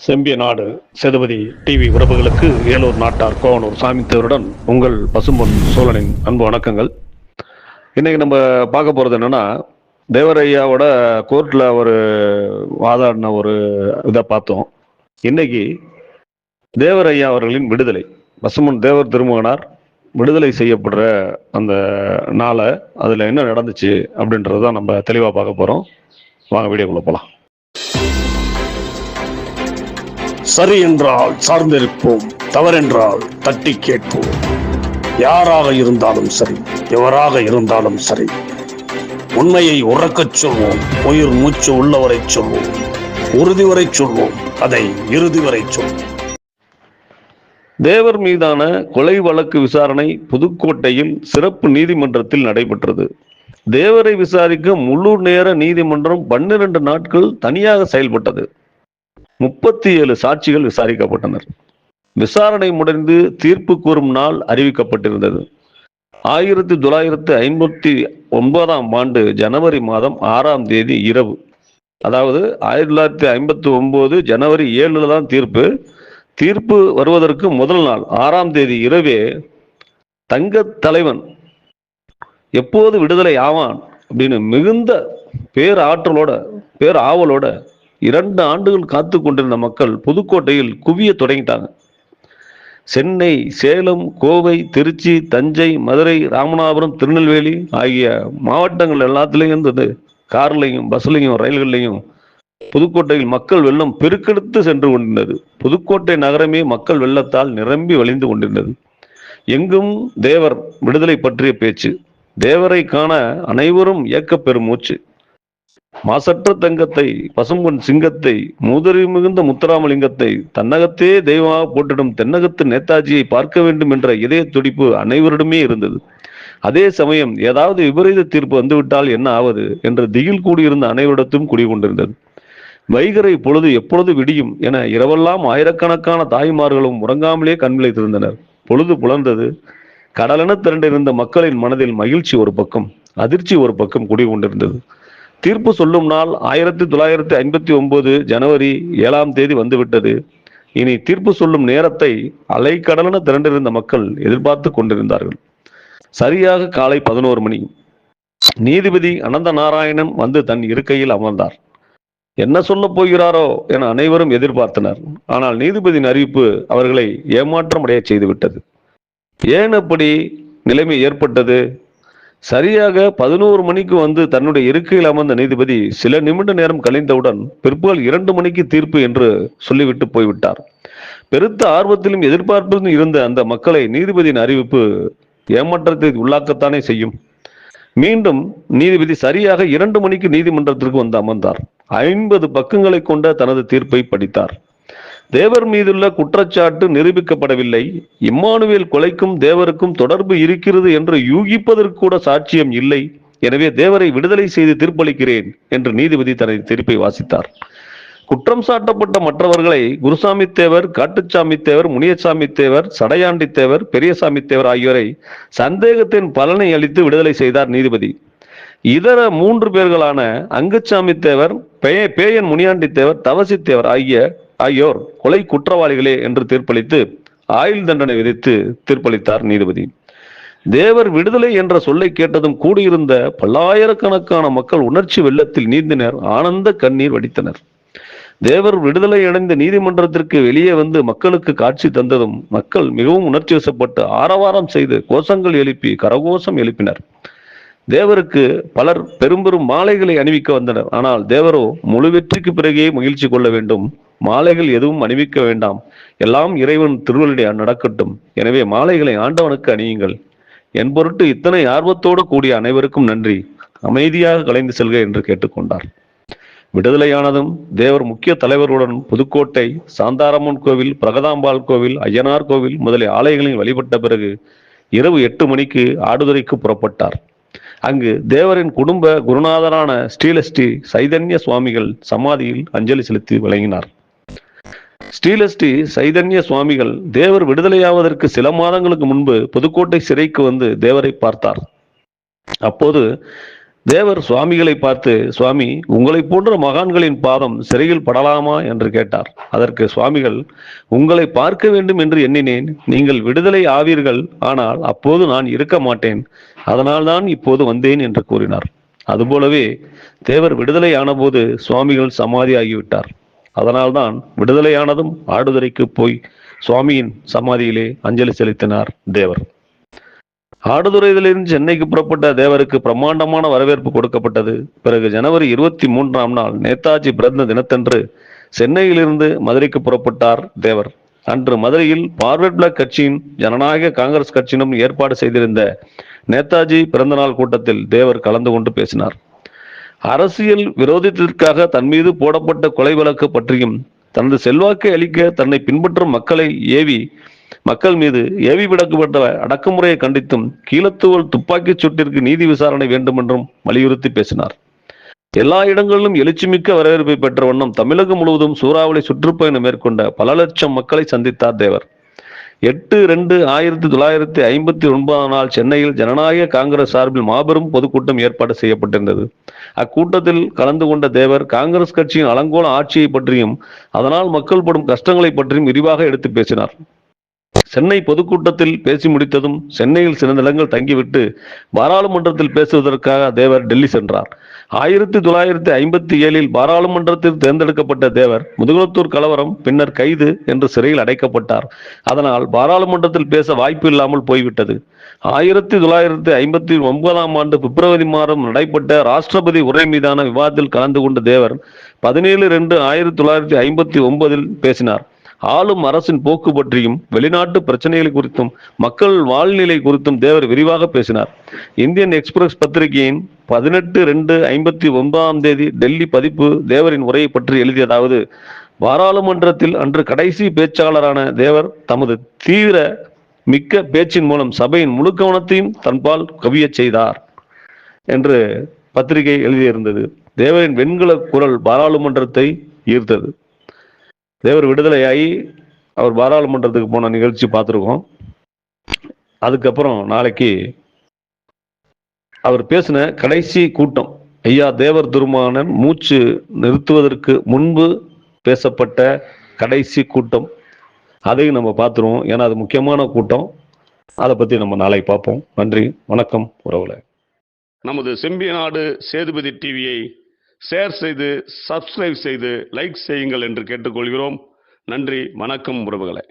செம்பிய நாடு சேதுபதி டிவி உறவுகளுக்கு ஏலூர் நாட்டார் கோவனூர் சாமித்தேவருடன் உங்கள் பசும்பொன் சோழனின் அன்பு வணக்கங்கள். இன்னைக்கு நம்ம பார்க்க போகிறது என்னன்னா தேவரையாவோட கோர்ட்டில் ஒரு வாதாடின ஒரு இதை பார்த்தோம். இன்னைக்கு தேவரையா அவர்களின் விடுதலை பசும்பொன் தேவர் திருமகனார் விடுதலை செய்யப்படுற அந்த நாளை அதில் என்ன நடந்துச்சு அப்படின்றத தான் நம்ம தெளிவாக பார்க்க போகிறோம் வாங்க வீடியோக்குள்ளே போகலாம் சரி என்றால் சார்ந்திருப்போம் தவறென்றால் தட்டி கேட்போம். யாராக இருந்தாலும் சரி எவராக இருந்தாலும் சரி உண்மையை உறக்கச் சொல்வோம் உயிர் மூச்சு உள்ளவரை சொல்வோம் உறுதி வரை சொல்வோம் அதை இறுதி வரை சொல்வோம். தேவர் மீதான கொலை வழக்கு விசாரணை புதுக்கோட்டையில் சிறப்பு நீதிமன்றத்தில் நடைபெற்றது. தேவரை விசாரிக்க முழு நேர நீதிமன்றம் பன்னிரண்டு நாட்கள் தனியாக செயல்பட்டது. முப்பத்தி ஏழு சாட்சிகள் விசாரிக்கப்பட்டனர். விசாரணை முடிந்து தீர்ப்பு கூறும் நாள் அறிவிக்கப்பட்டிருந்தது. ஆயிரத்தி தொள்ளாயிரத்தி ஐம்பத்தி ஒன்பதாம் ஆண்டு ஜனவரி மாதம் ஆறாம் தேதி இரவு. அதாவது ஆயிரத்தி தொள்ளாயிரத்தி ஐம்பத்தி ஒன்பது ஜனவரி ஏழில் தான் தீர்ப்பு. தீர்ப்பு வருவதற்கு முதல் நாள் ஆறாம் தேதி இரவே தங்க தலைவன் எப்போது விடுதலை ஆவான் அப்படின்னு மிகுந்த பேர் ஆற்றலோட பேர் ஆவலோட இரண்டு ஆண்டுகள் காத்து கொண்டிருந்த மக்கள் புதுக்கோட்டையில் குவிய தொடங்கிட்டாங்க. சென்னை சேலம் கோவை திருச்சி தஞ்சை மதுரை ராமநாதபுரம் திருநெல்வேலி ஆகிய மாவட்டங்கள் எல்லாத்துலேயும் இருந்தது. கார்லையும் பஸ்லையும் ரயில்கள்லையும் புதுக்கோட்டையில் மக்கள் வெள்ளம் பெருக்கெடுத்து சென்று கொண்டிருந்தது. புதுக்கோட்டை நகரமே மக்கள் வெள்ளத்தால் நிரம்பி வழிந்து கொண்டிருந்தது. எங்கும் தேவர் விடுதலை பற்றிய பேச்சு தேவரை காண அனைவரும் ஏக்கப் மூச்சு மாசற்ற தங்கத்தை பசும்பொன் சிங்கத்தை மூதறி மிகுந்த முத்துராமலிங்கத்தை தன்னகத்தே தெய்வமாக போட்டிடும் தென்னகத்து நேதாஜியை பார்க்க வேண்டும் என்ற இதய துடிப்பு அனைவரிடமே இருந்தது. அதே சமயம் ஏதாவது விபரீத தீர்ப்பு வந்துவிட்டால் என்ன ஆவது என்ற திகில் கூடியிருந்த அனைவரிடத்தும் குடிகொண்டிருந்தது. வைகரை பொழுது எப்பொழுது விடியும் என இரவெல்லாம் ஆயிரக்கணக்கான தாய்மார்களும் உறங்காமலே கண்விளைத்திருந்தனர் பொழுது புலர்ந்தது. கடலென திரண்டிருந்த மக்களின் மனதில் மகிழ்ச்சி ஒரு பக்கம் அதிர்ச்சி ஒரு பக்கம் குடிகொண்டிருந்தது. தீர்ப்பு சொல்லும் நாள் ஆயிரத்தி தொள்ளாயிரத்தி ஐம்பத்தி ஒன்பது ஜனவரி ஏழாம் தேதி வந்துவிட்டது. இனி தீர்ப்பு சொல்லும் நேரத்தை அலைக்கடலென திரண்டிருந்த மக்கள் எதிர்பார்த்து கொண்டிருந்தார்கள். சரியாக காலை பதினோரு மணி. நீதிபதி அனந்த நாராயணன் வந்து தன் இருக்கையில் அமர்ந்தார். என்ன சொல்ல போகிறாரோ என அனைவரும் எதிர்பார்த்தனர். ஆனால் நீதிபதியின் அறிவிப்பு அவர்களை ஏமாற்றம் அடைய செய்துவிட்டது. ஏன் அப்படி நிலைமை ஏற்பட்டது? சரியாக பதினோரு மணிக்கு வந்து தன்னுடைய இருக்கையில் அமர்ந்த நீதிபதி சில நிமிட நேரம் கழிந்தவுடன் பிற்பகல் இரண்டு மணிக்கு தீர்ப்பு என்று சொல்லிவிட்டு போய்விட்டார். பெருத்த ஆர்வத்திலும் எதிர்பார்ப்பிலும் இருந்த அந்த மக்களை நீதிபதியின் அறிவிப்பு ஏமாற்றத்தை உள்ளாக்கத்தானே செய்யும். மீண்டும் நீதிபதி சரியாக இரண்டு மணிக்கு நீதிமன்றத்திற்கு வந்து அமர்ந்தார். ஐம்பது பக்கங்களை கொண்ட தனது தீர்ப்பை படித்தார். தேவர் மீதுள்ள குற்றச்சாட்டு நிரூபிக்கப்படவில்லை. இம்மானுவேல் கொலைக்கும் தேவருக்கும் தொடர்பு இருக்கிறது என்று யூகிப்பதற்கு கூட சாட்சியம் இல்லை. எனவே தேவரை விடுதலை செய்து தீர்ப்பளிக்கிறேன் என்று நீதிபதி தனது தீர்ப்பை வாசித்தார். குற்றம் சாட்டப்பட்ட மற்றவர்களை குருசாமி தேவர் காட்டுச்சாமி தேவர் முனியசாமி தேவர் சடையாண்டி தேவர் பெரியசாமி தேவர் ஆகியோரை சந்தேகத்தின் பலனை அளித்து விடுதலை செய்தார் நீதிபதி. இதர மூன்று பேர்களான அங்குச்சாமி தேவர் பே பேயன் முனியாண்டி தேவர் தவசி தேவர் ஆகிய ஆகியோர் கொலை குற்றவாளிகளே என்று தீர்ப்பளித்து ஆயுள் தண்டனை விதித்து தீர்ப்பளித்தார் நீதிபதி. தேவர் விடுதலை என்ற சொல்லை கேட்டதும் கூடியிருந்த பல்லாயிரக்கணக்கான மக்கள் உணர்ச்சி வெள்ளத்தில் நீந்தினர் ஆனந்த கண்ணீர் வடித்தனர். தேவர் விடுதலை அடைந்த நீதிமன்றத்திற்கு வெளியே வந்து மக்களுக்கு காட்சி தந்ததும் மக்கள் மிகவும் உணர்ச்சி வசப்பட்டு ஆரவாரம் செய்து கோஷங்கள் எழுப்பி கரகோஷம் எழுப்பினர். தேவருக்கு பலர் பெரும்பெரும் மாலைகளை அணிவிக்க வந்தனர். ஆனால் தேவரோ முழு வெற்றிக்கு பிறகே மகிழ்ச்சி கொள்ள வேண்டும். மாலைகள் எதுவும் அணிவிக்க வேண்டாம். எல்லாம் இறைவன் திருவள்ளுடைய நடக்கட்டும். எனவே மாலைகளை ஆண்டவனுக்கு அணியுங்கள். என் பொருட்டு இத்தனை ஆர்வத்தோடு கூடிய அனைவருக்கும் நன்றி. அமைதியாக கலைந்து செல்க என்று கேட்டுக்கொண்டார். விடுதலையானதும் தேவர் முக்கிய தலைவர்களுடன் புதுக்கோட்டை சாந்தாரம்மன் கோவில் பிரகதாம்பாள் கோவில் ஐயனார் கோவில் முதலிய ஆலயங்களில் வழிபட்ட பிறகு இரவு எட்டு மணிக்கு ஆடுதுறைக்கு புறப்பட்டார். அங்கு தேவரின் குடும்ப குருநாதரான ஸ்ரீலஸ்ரீ சைதன்ய சுவாமிகள் சமாதியில் அஞ்சலி செலுத்தி வழங்கினார். ஸ்ரீலஸ்ரீ சைதன்ய சுவாமிகள் தேவர் விடுதலையாவதற்கு சில மாதங்களுக்கு முன்பு புதுக்கோட்டை சிறைக்கு வந்து தேவரை பார்த்தார். அப்போது தேவர் சுவாமிகளை பார்த்து சுவாமி உங்களைப் போன்ற மகான்களின் பாதம் சிறையில் படலாமா? என்று கேட்டார். அதற்கு சுவாமிகள் உங்களை பார்க்க வேண்டும் என்று எண்ணினேன். நீங்கள் விடுதலை ஆவீர்கள். ஆனால் அப்போது நான் இருக்க மாட்டேன். அதனால்தான் இப்போது வந்தேன் என்று கூறினார். அதுபோலவே தேவர் விடுதலை ஆனபோது சுவாமிகள் சமாதியாகிவிட்டார். அதனால்தான் விடுதலையானதும் ஆடுதுறைக்கு போய் சுவாமியின் சமாதியிலே அஞ்சலி செலுத்தினார் தேவர். ஆடுதுறையிலிருந்து சென்னைக்கு புறப்பட்ட தேவருக்கு பிரம்மாண்டமான வரவேற்பு கொடுக்கப்பட்டது. பிறகு ஜனவரி இருபத்தி மூன்றாம் நாள் நேதாஜி பிறந்த தினத்தன்று சென்னையிலிருந்து மதுரைக்கு புறப்பட்டார் தேவர். அன்று மதுரையில் பார்வர்ட் பிளாக் கட்சியின் ஜனநாயக காங்கிரஸ் கட்சியினும் ஏற்பாடு செய்திருந்த நேதாஜி பிறந்தநாள் கூட்டத்தில் தேவர் கலந்து கொண்டு பேசினார். அரசியல் விரோதத்திற்காக தன் மீது போடப்பட்ட கொலை வழக்கு பற்றியும் தனது செல்வாக்கை அளிக்க தன்னை பின்பற்றும் மக்களை ஏவி மக்கள் மீது ஏவி விடக்கப்பட்ட அடக்குமுறையை கண்டித்தும் கீழத்தூவல் துப்பாக்கிச் சூட்டிற்கு நீதி விசாரணை வேண்டும் என்றும் வலியுறுத்தி பேசினார். எல்லா இடங்களிலும் எழுச்சிமிக்க வரவேற்பை பெற்ற வண்ணம் தமிழகம் முழுவதும் சூறாவளி சுற்றுப்பயணம் மேற்கொண்ட பல லட்சம் மக்களை சந்தித்தார் தேவர். எட்டு ரெண்டு ஆயிரத்தி தொள்ளாயிரத்தி ஐம்பத்தி ஒன்பதாம் நாள் சென்னையில் ஜனநாயக காங்கிரஸ் சார்பில் மாபெரும் பொதுக்கூட்டம் ஏற்பாடு செய்யப்பட்டிருந்தது. அக்கூட்டத்தில் கலந்து கொண்ட தேவர் காங்கிரஸ் கட்சியின் அலங்கோல ஆட்சியை பற்றியும் அதனால் மக்கள் படும் கஷ்டங்களை பற்றியும் விரிவாக எடுத்து பேசினார். சென்னை பொதுக்கூட்டத்தில் பேசி முடித்ததும் சென்னையில் சில நிலங்கள் தங்கிவிட்டு பாராளுமன்றத்தில் பேசுவதற்காக தேவர் டெல்லி சென்றார். ஆயிரத்தி தொள்ளாயிரத்தி ஐம்பத்தி ஏழில் பாராளுமன்றத்தில் தேர்ந்தெடுக்கப்பட்ட தேவர் முதுகுளத்தூர் கலவரம் பின்னர் கைது என்று சிறையில் அடைக்கப்பட்டார். அதனால் பாராளுமன்றத்தில் பேச வாய்ப்பு இல்லாமல் போய்விட்டது. ஆயிரத்தி தொள்ளாயிரத்தி ஐம்பத்தி ஒன்பதாம் ஆண்டு பிப்ரவரி மாதம் நடைபெற்ற ராஷ்டிரபதி உரை மீதான விவாதத்தில் கலந்து கொண்ட தேவர் பதினேழு ரெண்டு ஆயிரத்தி தொள்ளாயிரத்தி ஐம்பத்தி ஒன்பதில் பேசினார். ஆளும் அரசின் போக்கு பற்றியும் வெளிநாட்டு பிரச்சனைகள் குறித்தும் மக்கள் வாழ்நிலை குறித்தும் தேவர் விரிவாக பேசினார். இந்தியன் எக்ஸ்பிரஸ் பத்திரிகையின் பதினெட்டு ரெண்டு ஐம்பத்தி ஒன்பதாம் தேதி டெல்லி பதிப்பு தேவரின் உரையை பற்றி எழுதியதாவது பாராளுமன்றத்தில் அன்று கடைசி பேச்சாளரான தேவர் தமது தீவிர மிக்க பேச்சின் மூலம் சபையின் முழு கவனத்தையும் தன்பால் கவியச் செய்தார் என்று பத்திரிகை எழுதியிருந்தது. தேவரின் வெண்கல குரல் பாராளுமன்றத்தை ஈர்த்தது. தேவர் விடுதலையாகி அவர் பாராளுமன்றத்துக்கு போன நிகழ்ச்சி பார்த்துருக்கோம். அதுக்கப்புறம் நாளைக்கு அவர் பேசின கடைசி கூட்டம் ஐயா தேவர் திருமானன் மூச்சு நிறுத்துவதற்கு முன்பு பேசப்பட்ட கடைசி கூட்டம். அதையும் நம்ம பார்த்துருவோம். ஏன்னா அது முக்கியமான கூட்டம். அதை பற்றி நம்ம நாளைக்கு பார்ப்போம். நன்றி வணக்கம் உறவுல நமது செம்பிய நாடு சேதுபதி டிவியை ஷேர் செய்து சப்ஸ்கிரைப் செய்து லைக் செய்யுங்கள் என்று கேட்டுக்கொள்கிறோம். நன்றி வணக்கம் உறவுகளை.